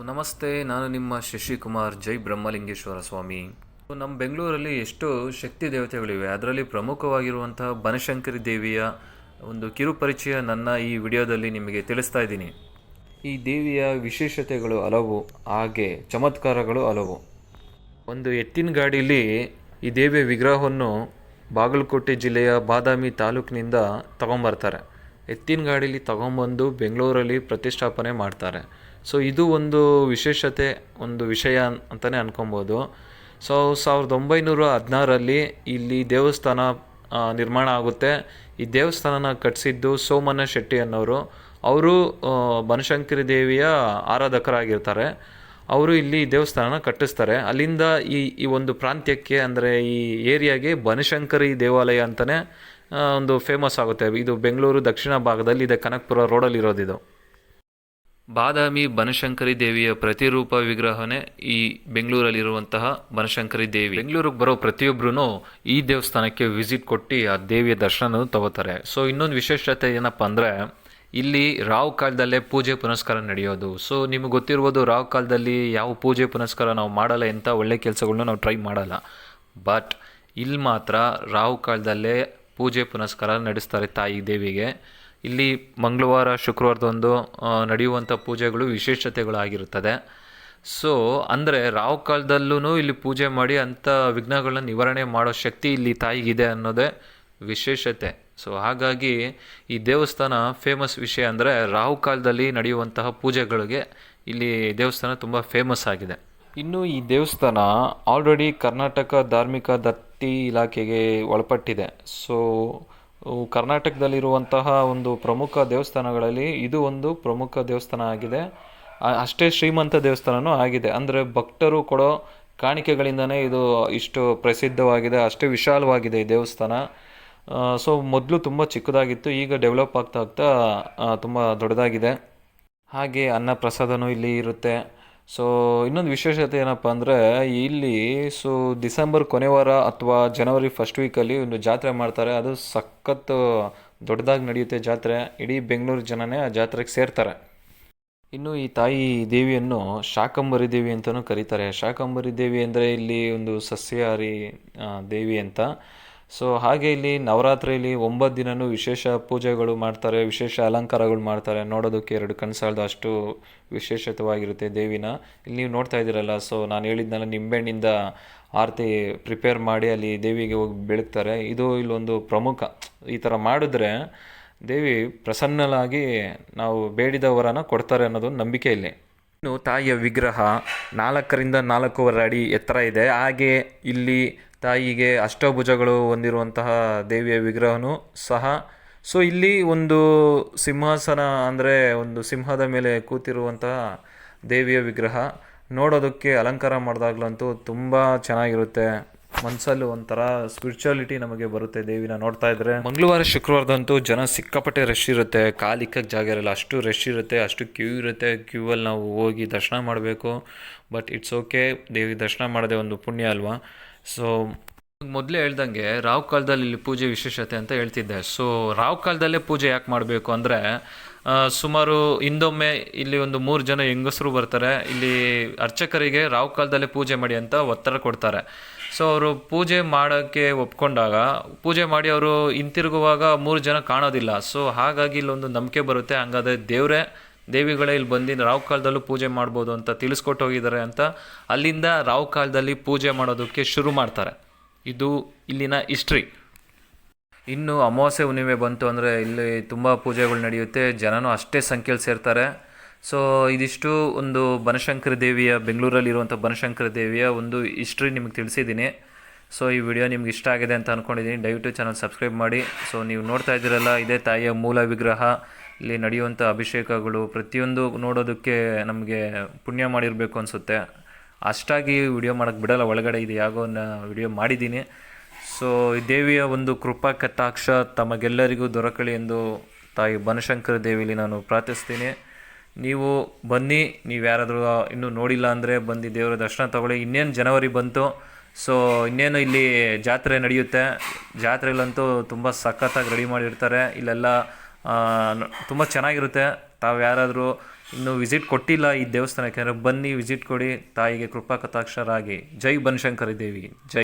ನಮಸ್ತೆ, ನಾನು ನಿಮ್ಮ ಶಶಿಕುಮಾರ್ ಜೈ ಬ್ರಹ್ಮಲಿಂಗೇಶ್ವರ ಸ್ವಾಮಿ. ನಮ್ಮ ಬೆಂಗಳೂರಲ್ಲಿ ಎಷ್ಟು ಶಕ್ತಿ ದೇವತೆಗಳಿವೆ. ಅದರಲ್ಲಿ ಪ್ರಮುಖವಾಗಿರುವಂತಹ ಬನಶಂಕರಿ ದೇವಿಯ ಒಂದು ಕಿರುಪರಿಚಯ ನನ್ನ ಈ ವಿಡಿಯೋದಲ್ಲಿ ನಿಮಗೆ ತಿಳಿಸ್ತಾ ಇದ್ದೀನಿ. ಈ ದೇವಿಯ ವಿಶೇಷತೆಗಳು ಹಲವು, ಹಾಗೆ ಚಮತ್ಕಾರಗಳು ಹಲವು. ಒಂದು ಎತ್ತಿನ ಗಾಡಿಯಲ್ಲಿ ಈ ದೇವಿಯ ವಿಗ್ರಹವನ್ನು ಬಾಗಲಕೋಟೆ ಜಿಲ್ಲೆಯ ಬಾದಾಮಿ ತಾಲೂಕಿನಿಂದ ತಗೊಂಬರ್ತಾರೆ. ಎತ್ತಿನ ಗಾಡೀಲಿ ತಗೊಂಬಂದು ಬೆಂಗಳೂರಲ್ಲಿ ಪ್ರತಿಷ್ಠಾಪನೆ ಮಾಡ್ತಾರೆ. ಸೊ ಇದು ಒಂದು ವಿಶೇಷತೆ, ಒಂದು ವಿಷಯ ಅಂತಲೇ ಅನ್ಕೊಬೋದು. ಸೊ ಸಾವಿರದ ಒಂಬೈನೂರ ಹದಿನಾರರಲ್ಲಿ ಇಲ್ಲಿ ದೇವಸ್ಥಾನ ನಿರ್ಮಾಣ ಆಗುತ್ತೆ. ಈ ದೇವಸ್ಥಾನನ ಕಟ್ಟಿಸಿದ್ದು ಸೋಮನ ಶೆಟ್ಟಿ ಅನ್ನೋರು. ಅವರು ಬನಶಂಕರಿ ದೇವಿಯ ಆರಾಧಕರಾಗಿರ್ತಾರೆ. ಅವರು ಇಲ್ಲಿ ದೇವಸ್ಥಾನನ ಕಟ್ಟಿಸ್ತಾರೆ. ಅಲ್ಲಿಂದ ಈ ಈ ಒಂದು ಪ್ರಾಂತ್ಯಕ್ಕೆ, ಅಂದರೆ ಈ ಏರಿಯಾಗೆ ಬನಶಂಕರಿ ದೇವಾಲಯ ಅಂತಲೇ ಒಂದು ಫೇಮಸ್ ಆಗುತ್ತೆ. ಇದು ಬೆಂಗಳೂರು ದಕ್ಷಿಣ ಭಾಗದಲ್ಲಿ ಇದೆ. ಕನಕಪುರ ರೋಡಲ್ಲಿ ಇರೋದಿದು ಬಾದಾಮಿ ಬನಶಂಕರಿ ದೇವಿಯ ಪ್ರತಿರೂಪ ವಿಗ್ರಹನೇ ಈ ಬೆಂಗಳೂರಲ್ಲಿರುವಂತಹ ಬನಶಂಕರಿ ದೇವಿ. ಬೆಂಗಳೂರಿಗೆ ಬರೋ ಪ್ರತಿಯೊಬ್ಬರೂ ಈ ದೇವಸ್ಥಾನಕ್ಕೆ ವಿಸಿಟ್ ಕೊಟ್ಟು ಆ ದೇವಿಯ ದರ್ಶನ ತಗೋತಾರೆ. ಸೊ ಇನ್ನೊಂದು ವಿಶೇಷತೆ ಏನಪ್ಪ ಅಂದರೆ, ಇಲ್ಲಿ ರಾವ್ ಕಾಲದಲ್ಲೇ ಪೂಜೆ ಪುನಸ್ಕಾರ ನಡೆಯೋದು. ಸೊ ನಿಮಗೆ ಗೊತ್ತಿರ್ಬೋದು ರಾವ್ ಕಾಲದಲ್ಲಿ ಯಾವ ಪೂಜೆ ಪುನಸ್ಕಾರ ನಾವು ಮಾಡಲ್ಲ, ಎಂಥ ಒಳ್ಳೆ ಕೆಲಸಗಳನ್ನ ನಾವು ಟ್ರೈ ಮಾಡಲ್ಲ. ಬಟ್ ಇಲ್ಲಿ ಮಾತ್ರ ರಾವ್ ಕಾಲದಲ್ಲೇ ಪೂಜೆ ಪುನಸ್ಕಾರ ನಡೆಸ್ತಾರೆ ತಾಯಿ ದೇವಿಗೆ. ಇಲ್ಲಿ ಮಂಗಳವಾರ, ಶುಕ್ರವಾರದೊಂದು ನಡೆಯುವಂಥ ಪೂಜೆಗಳು ವಿಶೇಷತೆಗಳಾಗಿರುತ್ತದೆ. ಸೊ ಅಂದರೆ ರಾವ್ ಕಾಲದಲ್ಲೂ ಇಲ್ಲಿ ಪೂಜೆ ಮಾಡಿ ಅಂಥ ವಿಘ್ನಗಳನ್ನ ನಿವಾರಣೆ ಮಾಡೋ ಶಕ್ತಿ ಇಲ್ಲಿ ತಾಯಿಗಿದೆ ಅನ್ನೋದೇ ವಿಶೇಷತೆ. ಸೊ ಹಾಗಾಗಿ ಈ ದೇವಸ್ಥಾನ ಫೇಮಸ್ ವಿಷಯ ಅಂದರೆ ರಾಹು ಕಾಲದಲ್ಲಿ ನಡೆಯುವಂತಹ ಪೂಜೆಗಳಿಗೆ ಇಲ್ಲಿ ದೇವಸ್ಥಾನ ತುಂಬ ಫೇಮಸ್ ಆಗಿದೆ. ಇನ್ನು ಈ ದೇವಸ್ಥಾನ ಆಲ್ರೆಡಿ ಕರ್ನಾಟಕ ಧಾರ್ಮಿಕ ದತ್ತಿ ಇಲಾಖೆಗೆ ಒಳಪಟ್ಟಿದೆ. ಸೊ ಕರ್ನಾಟಕದಲ್ಲಿರುವಂತಹ ಒಂದು ಪ್ರಮುಖ ದೇವಸ್ಥಾನಗಳಲ್ಲಿ ಇದು ಒಂದು ಪ್ರಮುಖ ದೇವಸ್ಥಾನ ಆಗಿದೆ. ಅಷ್ಟೇ ಶ್ರೀಮಂತ ದೇವಸ್ಥಾನವೂ ಆಗಿದೆ. ಅಂದರೆ ಭಕ್ತರು ಕೊಡೋ ಕಾಣಿಕೆಗಳಿಂದನೇ ಇದು ಇಷ್ಟು ಪ್ರಸಿದ್ಧವಾಗಿದೆ, ಅಷ್ಟೇ ವಿಶಾಲವಾಗಿದೆ ಈ ದೇವಸ್ಥಾನ. ಸೊ ಮೊದಲು ತುಂಬ ಚಿಕ್ಕದಾಗಿತ್ತು, ಈಗ ಡೆವಲಪ್ ಆಗ್ತಾ ಆಗ್ತಾ ತುಂಬ ದೊಡ್ಡದಾಗಿದೆ. ಹಾಗೆ ಅನ್ನ ಪ್ರಸಾದನೂ ಇಲ್ಲಿ ಇರುತ್ತೆ. ಸೊ ಇನ್ನೊಂದು ವಿಶೇಷತೆ ಏನಪ್ಪ ಅಂದರೆ, ಇಲ್ಲಿ ಸೊ ಡಿಸೆಂಬರ್ ಕೊನೆ ವಾರ ಅಥವಾ ಜನವರಿ ಫಸ್ಟ್ ವೀಕಲ್ಲಿ ಒಂದು ಜಾತ್ರೆ ಮಾಡ್ತಾರೆ. ಅದು ಸಖತ್ ದೊಡ್ಡದಾಗಿ ನಡೆಯುತ್ತೆ ಜಾತ್ರೆ. ಇಡೀ ಬೆಂಗಳೂರು ಜನನೇ ಆ ಜಾತ್ರೆಗೆ ಸೇರ್ತಾರೆ. ಇನ್ನು ಈ ತಾಯಿ ದೇವಿಯನ್ನು ಶಾಕಂಬರಿ ದೇವಿ ಅಂತಲೂ ಕರೀತಾರೆ. ಶಾಕಂಬರಿ ದೇವಿ ಅಂದರೆ ಇಲ್ಲಿ ಒಂದು ಸಸ್ಯಹಾರಿ ದೇವಿ ಅಂತ. ಸೊ ಹಾಗೆ ಇಲ್ಲಿ ನವರಾತ್ರಿಯಲ್ಲಿ ಒಂಬತ್ತು ದಿನವೂ ವಿಶೇಷ ಪೂಜೆಗಳು ಮಾಡ್ತಾರೆ, ವಿಶೇಷ ಅಲಂಕಾರಗಳು ಮಾಡ್ತಾರೆ. ನೋಡೋದಕ್ಕೆ ಎರಡು ಕಣ್ಣು ಸಾಲದು ಅಷ್ಟು ವಿಶೇಷತವಾಗಿರುತ್ತೆ ದೇವಿನ. ಇಲ್ಲಿ ನೀವು ನೋಡ್ತಾ ಇದ್ದೀರಲ್ಲ ಸೊ ನಾನು ಹೇಳಿದ್ನಲ್ಲ ನಿಂಬೆಹಣ್ಣಿಂದ ಆರತಿ ಪ್ರಿಪೇರ್ ಮಾಡಿ ಅಲ್ಲಿ ದೇವಿಗೆ ಹೋಗಿ ಬೆಳಗ್ತಾರೆ. ಇದು ಇಲ್ಲೊಂದು ಪ್ರಮುಖ. ಈ ಥರ ಮಾಡಿದ್ರೆ ದೇವಿ ಪ್ರಸನ್ನಲಾಗಿ ನಾವು ಬೇಡಿದ ವರನ ಕೊಡ್ತಾರೆ ಅನ್ನೋದು ನಂಬಿಕೆ ಇಲ್ಲಿ. ಇನ್ನು ತಾಯಿಯ ವಿಗ್ರಹ ನಾಲ್ಕರಿಂದ ನಾಲ್ಕೂವರೆ ಅಡಿ ಎತ್ತರ ಇದೆ. ಹಾಗೆ ಇಲ್ಲಿ ತಾಯಿಗೆ ಅಷ್ಟಭುಜಗಳು ಹೊಂದಿರುವಂತಹ ದೇವಿಯ ವಿಗ್ರಹನೂ ಸಹ. ಸೊ ಇಲ್ಲಿ ಒಂದು ಸಿಂಹಾಸನ ಅಂದರೆ ಒಂದು ಸಿಂಹದ ಮೇಲೆ ಕೂತಿರುವಂತಹ ದೇವಿಯ ವಿಗ್ರಹ. ನೋಡೋದಕ್ಕೆ ಅಲಂಕಾರ ಮಾಡಿದಾಗ್ಲಂತೂ ತುಂಬ ಚೆನ್ನಾಗಿರುತ್ತೆ. ಮನಸ್ಸಲ್ಲಿ ಒಂಥರ ಸ್ಪಿರಿಚುಯಾಲಿಟಿ ನಮಗೆ ಬರುತ್ತೆ ದೇವಿನ ನೋಡ್ತಾ ಇದ್ರೆ. ಮಂಗಳವಾರ, ಶುಕ್ರವಾರದಂತೂ ಜನ ಸಿಕ್ಕಾಪಟ್ಟೆ ರಶ್ ಇರುತ್ತೆ. ಕಾಲಿಕ್ಕಕ್ಕೆ ಜಾಗ ಇರಲ್ಲ. ಅಷ್ಟು ರಶ್ ಇರುತ್ತೆ, ಅಷ್ಟು ಕ್ಯೂ ಇರುತ್ತೆ. ಕ್ಯೂ ಅಲ್ಲಿ ನಾವು ಹೋಗಿ ದರ್ಶನ ಮಾಡಬೇಕು. ಬಟ್ ಇಟ್ಸ್ ಓಕೆ ದೇವಿ ದರ್ಶನ ಮಾಡದೆ ಒಂದು ಪುಣ್ಯ ಅಲ್ವಾ? ಸೊ ಮೊದಲೇ ಹೇಳ್ದಂಗೆ ರಾವ್ ಕಾಲದಲ್ಲಿ ಇಲ್ಲಿ ಪೂಜೆ ವಿಶೇಷತೆ ಅಂತ ಹೇಳ್ತಿದ್ದೆ. ಸೊ ರಾವ್ ಕಾಲದಲ್ಲೇ ಪೂಜೆ ಯಾಕೆ ಮಾಡಬೇಕು ಅಂದರೆ ಸುಮಾರು ಹಿಂದೊಮ್ಮೆ ಇಲ್ಲಿ ಒಂದು ಮೂರು ಜನ ಹೆಂಗಸರು ಬರ್ತಾರೆ, ಇಲ್ಲಿ ಅರ್ಚಕರಿಗೆ ರಾವ್ ಕಾಲದಲ್ಲೇ ಪೂಜೆ ಮಾಡಿ ಅಂತ ಒತ್ತಡ ಕೊಡ್ತಾರೆ. ಸೊ ಅವರು ಪೂಜೆ ಮಾಡೋಕ್ಕೆ ಒಪ್ಕೊಂಡಾಗ, ಪೂಜೆ ಮಾಡಿ ಅವರು ಹಿಂತಿರುಗುವಾಗ ಮೂರು ಜನ ಕಾಣೋದಿಲ್ಲ. ಸೊ ಹಾಗಾಗಿ ಇಲ್ಲೊಂದು ನಂಬಿಕೆ ಬರುತ್ತೆ. ಹಂಗಾದ್ರೆ ದೇವರೇ ದೇವಿಗಳೇ ಇಲ್ಲಿ ಬಂದು ರಾವ್ ಕಾಲದಲ್ಲೂ ಪೂಜೆ ಮಾಡ್ಬೋದು ಅಂತ ತಿಳಿಸ್ಕೊಟ್ಟು ಹೋಗಿದ್ದಾರೆ ಅಂತ ಅಲ್ಲಿಂದ ರಾವ್ ಕಾಲದಲ್ಲಿ ಪೂಜೆ ಮಾಡೋದಕ್ಕೆ ಶುರು ಮಾಡ್ತಾರೆ. ಇದು ಇಲ್ಲಿನ ಹಿಸ್ಟ್ರಿ. ಇನ್ನು ಅಮಾವಾಸ್ಯೆ ಹುಣ್ಣಿಮೆ ಬಂತು ಅಂದರೆ ಇಲ್ಲಿ ತುಂಬ ಪೂಜೆಗಳು ನಡೆಯುತ್ತೆ, ಜನನೂ ಅಷ್ಟೇ ಸಂಖ್ಯೆಯಲ್ಲಿ ಸೇರ್ತಾರೆ. ಸೊ ಇದಿಷ್ಟು ಒಂದು ಬನಶಂಕರಿ ದೇವಿಯ ಬೆಂಗಳೂರಲ್ಲಿರುವಂಥ ಬನಶಂಕರಿ ದೇವಿಯ ಒಂದು ಹಿಸ್ಟ್ರಿ ನಿಮಗೆ ತಿಳಿಸಿದ್ದೀನಿ. ಸೊ ಈ ವಿಡಿಯೋ ನಿಮ್ಗೆ ಇಷ್ಟ ಆಗಿದೆ ಅಂತ ಅಂದ್ಕೊಂಡಿದ್ದೀನಿ ದಯವಿಟ್ಟು ಚಾನಲ್ ಸಬ್ಸ್ಕ್ರೈಬ್ ಮಾಡಿ. ಸೊ ನೀವು ನೋಡ್ತಾ ಇದ್ದೀರಲ್ಲ, ಇದೇ ತಾಯಿಯ ಮೂಲ ವಿಗ್ರಹ. ಇಲ್ಲಿ ನಡೆಯುವಂಥ ಅಭಿಷೇಕಗಳು ಪ್ರತಿಯೊಂದು ನೋಡೋದಕ್ಕೆ ನಮಗೆ ಪುಣ್ಯ ಮಾಡಿರಬೇಕು ಅನಿಸುತ್ತೆ. ಅಷ್ಟಾಗಿ ವಿಡಿಯೋ ಮಾಡೋಕ್ಕೆ ಬಿಡೋಲ್ಲ, ಒಳಗಡೆ ಇದು ಯಾಗೋ ವಿಡಿಯೋ ಮಾಡಿದ್ದೀನಿ. ಸೊ ದೇವಿಯ ಒಂದು ಕೃಪಾ ಕಟಾಕ್ಷ ತಮಗೆಲ್ಲರಿಗೂ ದೊರಕಲಿ ಎಂದು ತಾಯಿ ಬನಶಂಕರ ದೇವಿಲಿ ನಾನು ಪ್ರಾರ್ಥಿಸ್ತೀನಿ. ನೀವು ಬನ್ನಿ, ನೀವು ಯಾರಾದರೂ ಇನ್ನೂ ನೋಡಿಲ್ಲ ಅಂದರೆ ಬಂದು ದೇವರ ದರ್ಶನ ತಗೊಳ್ಳಿ. ಇನ್ನೇನು ಜನವರಿ ಬಂತು ಸೊ ಇನ್ನೇನು ಇಲ್ಲಿ ಜಾತ್ರೆ ನಡೆಯುತ್ತೆ. ಜಾತ್ರೆಗಳಂತೂ ತುಂಬ ಸಖತ್ತಾಗಿ ರೆಡಿ ಮಾಡಿರ್ತಾರೆ. ಇಲ್ಲೆಲ್ಲ ತುಂಬ ಚೆನ್ನಾಗಿರುತ್ತೆ. ತಾವು ಯಾರಾದರೂ ಇನ್ನೂ ವಿಸಿಟ್ ಕೊಟ್ಟಿಲ್ಲ ಈ ದೇವಸ್ಥಾನಕ್ಕೆ ಅಂದರೆ ಬನ್ನಿ, ವಿಸಿಟ್ ಕೊಡಿ. ತಾಯಿಗೆ ಕೃಪಾ ಕಟಾಕ್ಷರಾಗಿ. ಜೈ ಬನಶಂಕರಿ ದೇವಿ ಜೈ.